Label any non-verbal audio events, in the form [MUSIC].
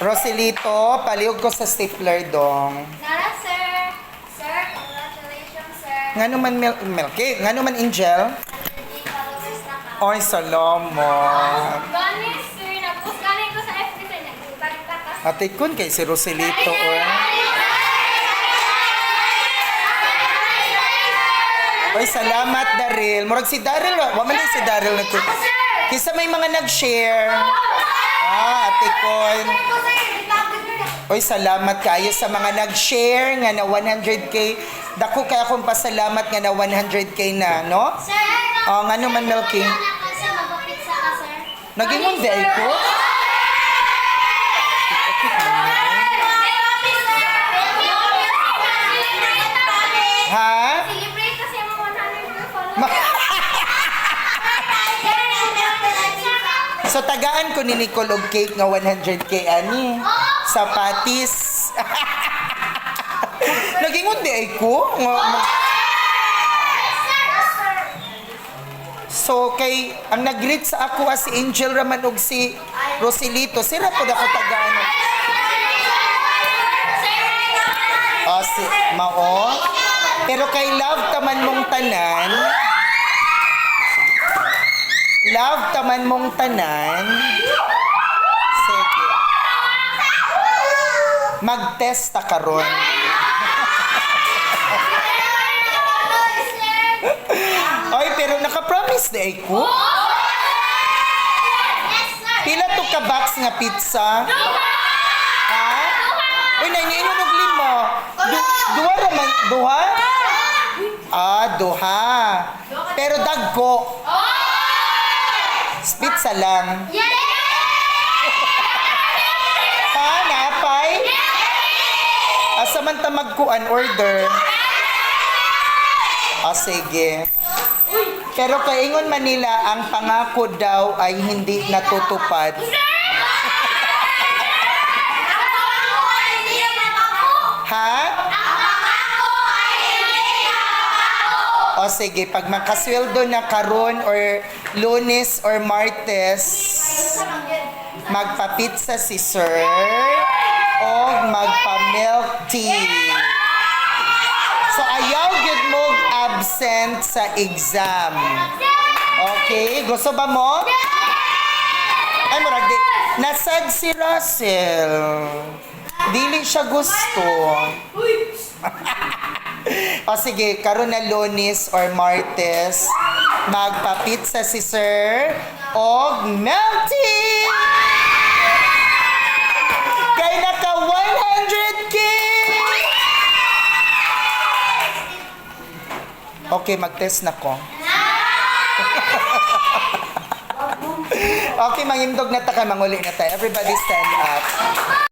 Roselito, paliog ko sa stapler dong. Nara, sir. Sir, congratulations, sir. Nga naman mil milky, nga naman Angel. Hindi ka roses na ka. Oy, salamat. Gani, sir. Gani ko sa FB sa ka. Ate kun kay si Roselito. Oh. Oy, salamat Daryl. Murag si Daryl, wa wa man din si Daryl nagko. Kisa may mga nag-share. Ah, ate na. Oy, salamat kayo sa mga nag-share nga na 100k. Dako kaya akong pasalamat nga na 100k na, no? Sir, Oh, nga naman, Milky. Naging mo day ko? So tagaan ko ni Nicole og cake nga 100k ani. Sa patis. [LAUGHS] Naging undi ay ko. Nga, So kay ang nag-greet sa ako si Angel Raman og si Roselito, sila po ako tagaan. Oh, si Mao. Pero kay love taman mong tanan. Love taman mong tanan. Sige. Mag-test ta karon. [LAUGHS] Oy, pero naka-promise na ko. Pila to ka box nga pizza? Ha? Uy, nangiinom og lima. Du duha raman, duha? Ah, duha. Pero dagko. Pizza lang. Ha, napay? Asa man ta magkuan order? Ah, sige. Pero kaingon Manila, ang pangako daw ay hindi natutupad. Ha? O sige, pag makasweldo na karon or lunes or martes, magpa-pizza si sir o magpa-milk tea. So ayaw gyud mo absent sa exam. Okay, gusto ba mo? Ay, murag di. Nasad si Russell. Dili siya gusto. [LAUGHS] o sige, karon na lunes or martes, magpa-pizza si sir og melty! Kay naka 100k! Okay, mag-test na ko. [LAUGHS] okay, mangimdog na ta kay manguli na tayo. Everybody stand up.